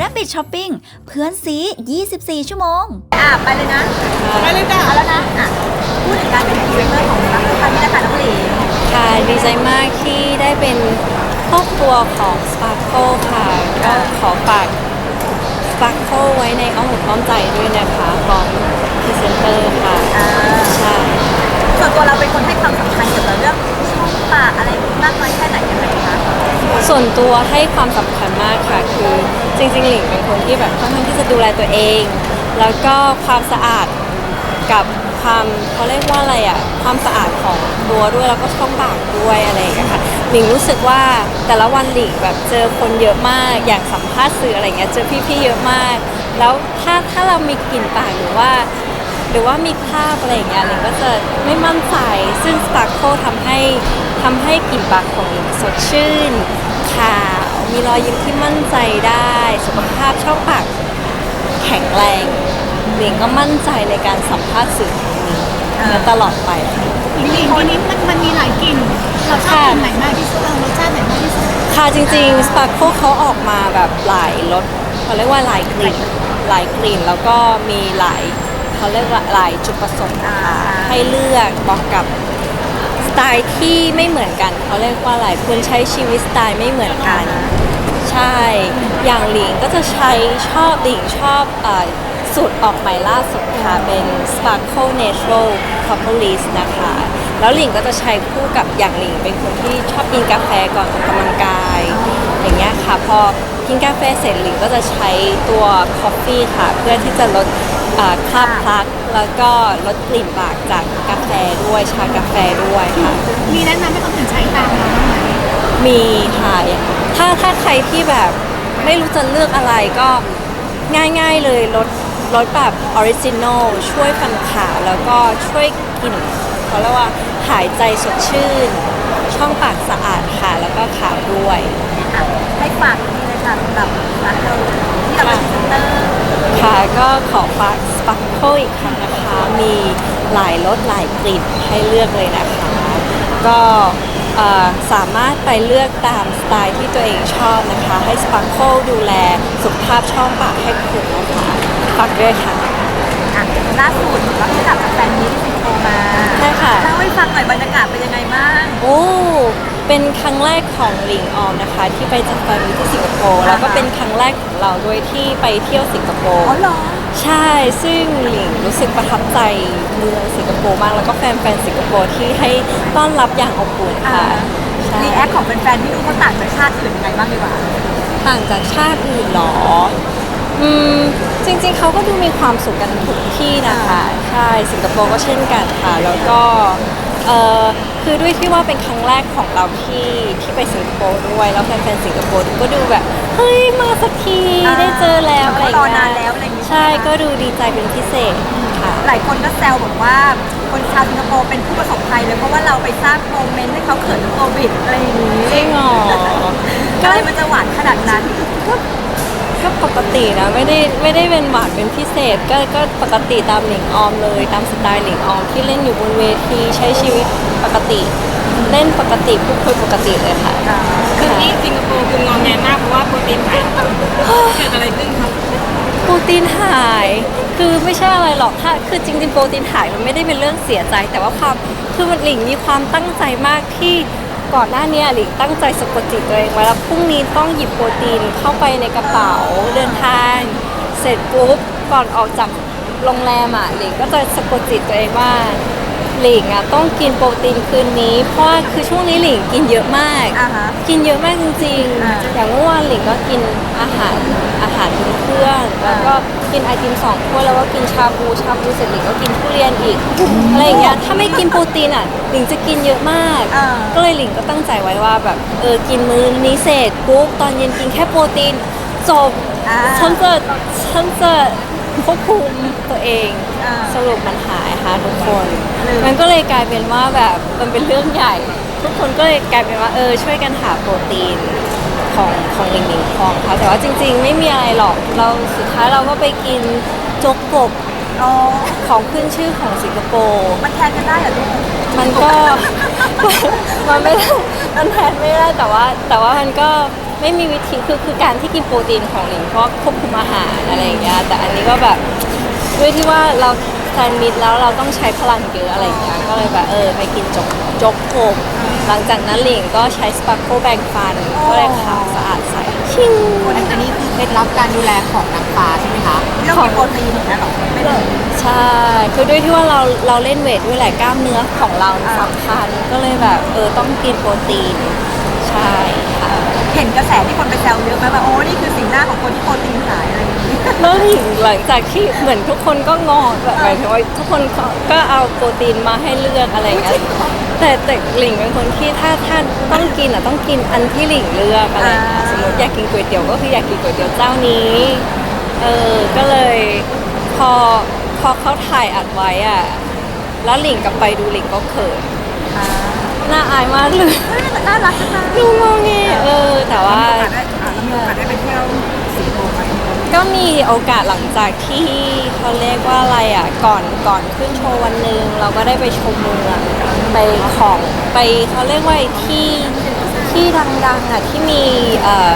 Rabbit Shopping เพื่อนซี 24 ชั่วโมง อะ ไปเลยนะ ไปเลยจ้ะเอาแล้วนะ อะ พูดถึงการเป็นพรีเซนเตอร์ของร้านครั้งนี้นะคะน้องหลีค่ะดีใจมากที่ได้เป็นครอบครัวของ Sparkle ค่ะ ก็ขอฝาก Sparkle ไว้ในอ้อมอกอ้อมใจด้วยนะคะของพรีเซนเตอร์ค่ะ อ่าใช่ ส่วนตัวเราเป็นคนให้ความสำคัญเกี่ยวกับเรื่องช่อง ปากอะไรมากน้อยแค่ไหนยังไงคะส่วนตัวให้ความสำคัญมากค่ะ คือจริงๆหลิงเป็นคนที่แบบค่อนข้างที่จะดูแลตัวเอง แล้วก็ความสะอาดกับความเขาเรียกว่าอะไรอะความสะอาดของตัวด้วยแล้วก็ช่องปากด้วยอะไรอย่างเงี้ยค่ะหลิงรู้สึกว่าแต่ละวันหลิงแบบเจอคนเยอะมาก อย่างสัมภาษณ์สื่ออะไรเงี้ยเจอพี่ๆเยอะมาก แล้วถ้าถ้าเรามีกลิ่นปากหรือว่า หรือว่ามีภาพอะไรอย่างเงี้ยหลิงก็จะไม่มั่นใจซึ่ง Sparkle ทำให้ ทำให้กลิ่นปากของหลิงสดชื่น ขาว มีรอยยิ้มที่มั่นใจได้ สุขภาพช่องปากแข็งแรงหลิงก็มั่นใจในการสัมภาษณ์สื่อของหลิงและตลอดไปค่ะ หลิงทีนี้มันมันมีหลายกลิ่นเราชอบกลิ่นไหนมากที่สุดเออรสชาติไหนมากที่สุดค่ะจริงๆ Sparkle เขาออกมาแบบหลายรสเขาเรียกว่าหลายกลิ่นหลายกลิ่นแล้วก็มีหลายเขาเรียกว่าหลายจุดประสงค์นะคะให้เลือกบอกกับส ไตล์ที่ไม่เหมือนกันเขาเรียกว่าหลายคนใช้ชีวิตสไตล์ไม่เหมือนกัน ใช่ อย่างหลิงก็จะใช้ชอบหลิงชอบเออสูตรออกใหม่ล่าสุดค่ะ เป็น Sparkle Natural Propolis นะคะ แล้วหลิงก็จะใช้คู่กับอย่างหลิงเป็นคนที่ชอบกินกาแฟก่อนออกกำลังกาย อย่างเงี้ยค่ะ พอกินกาแฟเสร็จหลิงก็จะใช้ตัว Coffee ค่ะ เพื่อที่จะลดเอ่อคราบพลัก แล้วก็ลดกลิ่นปากจากกาแฟด้วยชากาแฟด้วยค่ะมีแนะนำให้คนอื่นใช้ตามเราบ้างไหมมีค่ะถ้าถ้าใครที่แบบไม่รู้จะเลือกอะไรก็ง่ายๆเลยลดลดแบบออริจินอลช่วยฟันขาวแล้วก็ช่วยกลิ่นเขาเรียกว่าหายใจสดชื่น ช่องปากสะอาดค่ะ แล้วก็ขาวด้วยอะให้ฝากนี่เลยค่ะสำหรับร้านเราที่เราเป็นพรีเซนเตอร์ ค่ะก็ขอฝาก Sparkle อีกครั้งนะคะ มีหลายรสหลายกลิ่นให้เลือกเลยนะคะ ก็เอ่อสามารถไปเลือกตามสไตล์ที่ตัวเองชอบนะคะ ให้ Sparkle ดูแลสุขภาพช่องปากให้คุณนะคะฝากด้วยค่ะอะล่าสุดเราได้กลับจากแฟนมีตที่สิงคโปร์มาใช่ค่ะเล่าให้ฟังหน่อยบรรยากาศเป็นยังไงบ้างโอ้ เป็นครั้งแรกของหลิงออมนะคะ ที่ไปจัดแฟนมิตที่สิงคโปร์แล้วก็เป็นครั้งแรกของเราด้วยที่ไปเที่ยวสิงคโปร์อ๋อเหรอใช่ซึ่งหลิงรู้สึกประทับใจเมืองสิงคโปร์มากแล้วก็แฟนๆสิงคโปร์ที่ให้ต้อนรับอย่างอบอุ่นค่ะใช่รีแอคของแฟนๆที่ดูเขาต่างจากชาติอื่นยังไงบ้างดีกว่าต่างจากชาติอื่นเหรออืมจริงๆเขาก็ดูมีความสุขกันทุกที่นะคะ ใช่สิงคโปร์ก็เช่นกันค่ะ แล้วก็ เออคือด้วยที่ว่าเป็นครั้งแรกของเราที่ที่ไปสิงคโปร์ด้วย แล้วแฟนๆสิงคโปร์ก็ดูแบบ เฮ้ย มาสักทีอ่าได้เจอแล้วอะไรอย่างเขารอเงี้ยนานแล้วอะไรอย่างงี้ใช่ก็ดูดีใจเป็นพิเศษค่ะ หลายคนก็แซวบอกว่าคนชาวสิงคโปร์เป็นผู้ประสบภัยเลยเพราะว่าเราไปสร้างโมเมนต์ให้เขาเขินโควิดอะไรอย่างนี้จริงเหรออะไรมันจะหวานขนาดนั้นก็ ปกตินะไม่ได้ไม่ได้เป็นหวานเป็นพิเศษก็ก็ปกติตามหลิงออมเลย ตามสไตล์หลิงออมที่เล่นอยู่บนเวทีใช้ชีวิตปกติ เล่นปกติพูดคุยปกติเลยค่ะ คือที่สิงคโปร์คืองอแงมากเพราะว่าโปรตีนหายเกิดอะไรขึ้นครับโปรตีนหาย คือไม่ใช่อะไรหรอกถ้าคือจริงๆโปรตีนหายมันไม่ได้เป็นเรื่องเสียใจ แต่ว่าความคือมันหลิงมีความตั้งใจมากที่ ก่อนหน้านี้หลิงตั้งใจสะกดจิตตัวเองไว้แล้วพรุ่งนี้ต้องหยิบโปรตีนเข้าไปในกระเป๋าเดินทาง เสร็จปุ๊บก่อนออกจากโรงแรมอะหลิงก็จะสะกดจิตตัวเองว่า หลิงอะต้องกินโปรตีนคืนนี้ เพราะว่าคือช่วงนี้หลิงกินเยอะมาก อ่าฮะ กินเยอะมากจริงอ่าๆ อย่างเมื่อวานหลิงก็กินอาหารอาหารถึงเครื่องแล้วก็กินไอติมสองถ้วยแล้วก็กินชาบูชาบูเสร็จหลิงก็กินทุเรียนอีกอะไรอย่างเงี้ยถ้าไม่กินโปรตีนอะหลิงจะกินเยอะมาก อ่า ก็เลยหลิงก็ตั้งใจไว้ว่าแบบเออกินมื้อนี้เสร็จปุ๊บตอนเย็นกินแค่โปรตีนจบ อ่า ฉันจะฉันจะ ควบคุมตัวเองอ่าสรุปมันหายค่ะทุกคนเลยมันก็เลยกลายเป็นว่าแบบมันเป็นเรื่องใหญ่ ทุกคนก็เลยกลายเป็นว่าเออช่วยกันหาโปรตีนของของหลิงหลิงทองค่ะแต่ว่าจริง ๆ ไม่มีอะไรหรอกเราสุดท้ายเราก็ไปกินโจ๊กกบอ๋อ ของขึ้นชื่อของสิงคโปร์ มันแทนกันได้เหรอลูกมันก็ มันไม่ได้มันแทนไม่ได้แต่ว่า แต่ว่ามันก็ ไม่มีวิธีคือคือการที่กินโปรตีนของหลิงเพราะควบคุมอาหารอะไรอย่างเงี้ยแต่อันนี้ก็แบบด้วยที่ว่าเราแซนด์วิชแล้วเราต้องใช้พลังเยอะอะไรอย่างเงี้ยก็เลยแบบเออไปกินจกจกโคกหลังจากนั้นหลิงก็ใช้สปาโคแบงฟันก็เลยขาวสะอาดใสชิงอันนี้คือเคล็ดลับการดูแลของนางฟ้าใช่ไหมคะเรื่องกินโปรตีนอย่างนี้ยเหรอไม่ได้ใช่คือด้วยที่ว่าเราเราเล่นเวทด้วยแหละกล้ามเนื้อของเราอ่าสำคัญก็เลยแบบเออต้องกินโปรตีนใช่ค่ะ เห็นกระแสที่คนไปแซวเยอะไหมว่าโอ้นี่คือสิ่งหน้าของคนที่โปรตีนหายอะไรอย่างนี้แล้วหลิงหลังจากที่เหมือนทุกคนก็งอแบบหมายถึงว่าทุกคนก็ก็เอาโปรตีนมาให้เลือกอะไรอย่างเงี้ยแต่แต่หลิงเป็นคนที่ถ้าถ้าต้องกินอะต้องกินอันที่หลิงเลือกอะไรอย่างเงี้ยอ่าสมมติอยากกินก๋วยเตี๋ยวก็คืออยากกินก๋วยเตี๋ยวเจ้านี้เออก็เลยพอพอเขาถ่ายอัดไว้อะแล้วหลิงกลับไปดูหลิงก็เขินอ่า น่าอายมากเลยเฮ้ยน่ารักจังเลยดูงงเงเออ แต่ว่า ได้อ่าแล้วมีโอกาสได้ไปเที่ยวสิงคโปร์ไหมก็มีโอกาสหลังจากที่เขาเรียกว่าอะไรอะ ก่อนก่อนขึ้นโชว์วันหนึ่งเราก็ได้ไปชมเมืองไปของไปเขาเรียกว่าที่ที่ดังๆอะที่มีเอ่อ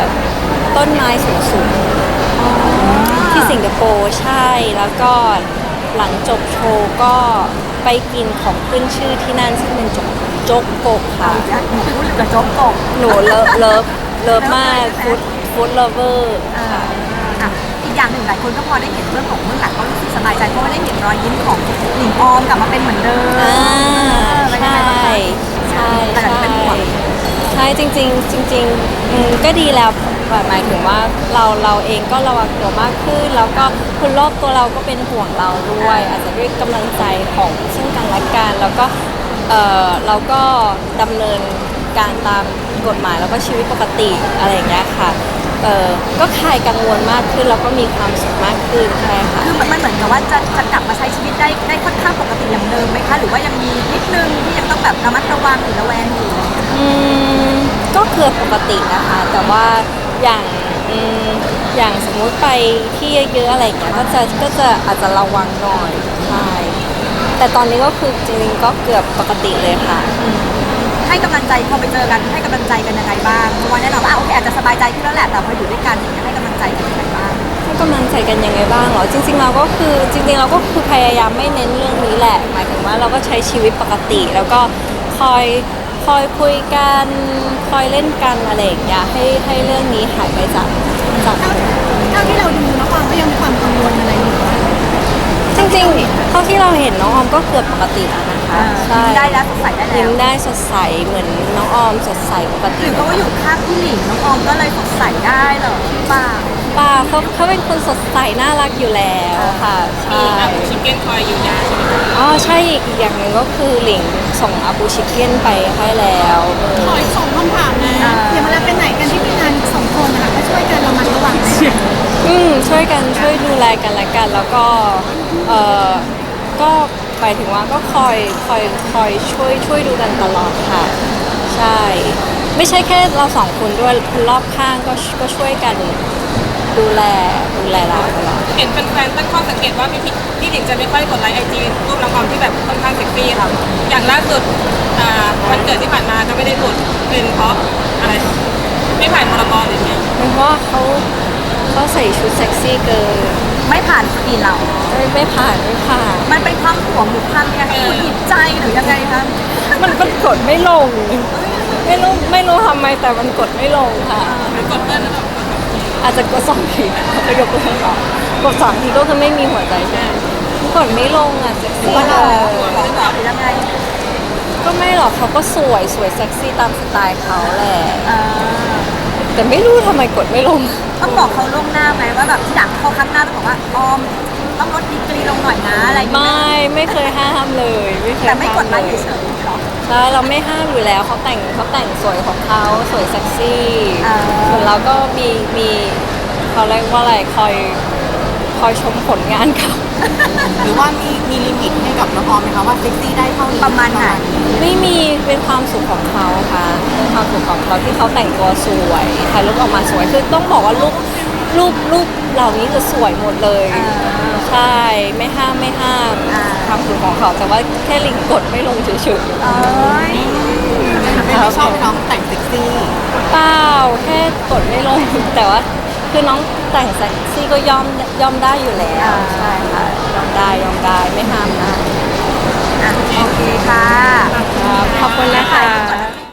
ต้นไม้สูงๆที่สิงคโปร์ใช่แล้วก็หลังจบโชว์ก็ไปกินของขึ้นชื่อที่นั่นซึ่งเป็นจก จกกกค่ะเอาจ้ะหนูพูดกับโจ๊กกบหนูเลิฟเลิฟเลิฟมากฟู้ดฟู้ดเลเวอร์อ่าอะอีกอย่างหนึ่งหลายคนก็พอได้เห็นเรื่องของเบื้องหลังก็รู้สึกสบายใจเพราะว่าได้เห็นรอยยิ้มของหนิงออมกลับมาเป็นเหมือนเดิมอ่าเป็นใช่ยังไงบ้างคะใช่แต่ใช่ก็เป็นห่วง ใช่จริงๆจริงๆอืมก็ดีแล้วแบบหมายถึงว่าเราเราเองก็ระวังตัวมากขึ้น แล้วก็คนรอบตัวเราก็เป็นห่วงเราด้วย อาจจะด้วยกำลังใจของซึ่งกันและกันแล้วก็ เออเราก็ดำเนินการตามกฎหมายแล้วก็ชีวิตปกติอะไรอย่างเงี้ยค่ะเออก็คลายกังวลมากขึ้นแล้วก็มีความสุขมากขึ้นใช่ค่ะ คือมันมันเหมือนกับว่าจะจะกลับมาใช้ชีวิตได้ได้ค่อนข้างปกติอย่างเดิมไหมคะ หรือว่ายังมีนิดนึงที่ยังต้องแบบระมัดระวังหรือระแวงอยู่อืมก็เกือบปกตินะคะ แต่ว่าอย่างอืมอย่างสมมุติไปที่เยอะๆอะไรอย่างเงี้ยก็จะก็จะอาจจะระวังหน่อยใช่ แต่ตอนนี้ก็คือจริงๆก็เกือบปกติเลยค่ะ ให้กำลังใจพอไปเจอกันให้กำลังใจกันยังไงบ้างเพราะว่าแน่นอนว่าอะโอเคอาจจะสบายใจขึ้นแล้วแหละแต่พออยู่ด้วยกันอย่างเงี้ยให้กำลังใจกันยังไงบ้าง ให้กำลังใจกันยังไงบ้างเหรอจริง ๆ เราก็คือจริง ๆ เราก็คือพยายามไม่เน้นเรื่องนี้แหละหมายถึงว่าเราก็ใช้ชีวิตปกติ แล้วก็คอยคอยคุยกันคอยเล่นกันอะไรอย่างเงี้ยให้ให้เรื่องนี้หายไปจากจาก เท่าเท่าที่เราดูน้องออมก็ยังมีความกังวลอะไรอยู่ว่าจ ริงๆ เท่าที่เราเห็นน้องออมก็เกือบปกติแล้วนะคะใช่ยิ้มได้แล้วสดใสได้แล้ยิ้วมได้สดใสเหมือนน้องออมสดใสปกหติรือเพราะว่าอยู่ข้างพี่หลิงน้องออมก็เลยสดใสได้เหรอพี่ป้าป้าเขาเขาเป็นคนสดใสน่ารักอยู่แล้วค่ะใช่ชิคเก้นคอยอยู่ยาใช่ไหมอ๋อใช่อีกอย่างหนึ่งก็คือหลิงส่งอาบูชิเกียนไปให้แล้วเอขอออีกสองคำถามนะอ่าอย่างเวลาไปไหนกันที่มีงานสองคนนะคะก็ช่วยกันระมัดระวังอืม ช่วยกันช่วยดูแลกันและกัน แล้วก็เออก็หมายถึงว่าก็คอยคอยคอยช่วยช่วยดูกันตลอดค่ะ ใช่ ไม่ใช่แค่เราสองคนด้วยคนรอบข้างก็ก็ช่วยกันดูแลดูแลเราตลอดเห็นแฟนๆตั้งข้อสังเกตว่าพี่พี่พี่หลิงจะไม่ค่อยกดไลค์ไอจีรูปน้องออมที่แบบค่อนข้างเซ็กซี่ค่ะอย่างล่าสุดอ่าวันเกิดที่ผ่านมาก็ไม่ได้กดเป็นเพราะอะไร ไม่ผ่านพรบหรือไงเป็นเพราะว่าเขา เขาใส่ชุดเซ็กซี่เกินไม่ผ่านสกรีนเรา ไม่ไม่ผ่านไม่ผ่าน มันเป็นความห่วงหรือความยังไงคุณหิดใจหรือยังไงคะมันมันกดไม่ลง ไม่รู้ไม่รู้ทำไมแต่มันกดไม่ลงค่ะหรือกดเพื่อนแล้วแบบอาจจะกดสองทีก็ยกตัวอย่างกดสองทีก็คือไม่มีหัวใจใช่ไหมมันกดไม่ลงอะเซ็กซี่ว่าเราเลยห่วงหรือเปล่าหรือยังไงก็ไม่หรอกเขาก็สวยสวยเซ็กซี่ตามสไตล์เขาแหละอ่า แต่ไม่รู้ทำไมกดไม่ลง ต้องบอกเขาล่วงหน้าไหมว่าแบบที่หลังเขาครั้งหน้าต้องบอกว่าออมต้องลดดีกรีลงหน่อยนะอะไรอย่างเงี้ไม่ยไม่เคยห้ามเลยไม่เคยแต่ไม่กดไลห้าค์เลยเฉยๆหรอ ใช่เราไม่ห้ามอยู่แล้วเขาแต่งเขาแต่งสวยของเขาสวยเซ็กซี่อ่า ส่วนเราก็มีมีเขาเรียกว่าอะไรคอยค อยชมผลงานเขาหรือว่ามีมีลิมิตให้กับน้องออมไหมคะว่าเซ็กซี่ได้เท่านี้ประมาณไหนไม่มีเป็นความสุขของเขาค่ะเป็นความสุขของเขาที่เขาแต่งตัวสวยถ่ายรูปออกมาสวยคือต้องบอกว่ารูปรูปรูปเหล่านี้คือสวยหมดเลยอ่าใใช่ไม่ห้ามไม่ห้ามอ่าความสุขของเขาแต่ว่าแค่ลิงกดไม่ลงเฉยเอ้ยๆไม่ชอบน้องแต่งเซ็กซี่เปล่าแค่กดไม่ลงแต่ว่า คือน้องแต่งเซ็กซี่ก็ย่อมย่อมได้อยู่แล้วใช่ค่ะย่อมได้ย่อมได้ไม่ห้ามนะ อะโอเคค่ะ ครับขอบคุณนะคะ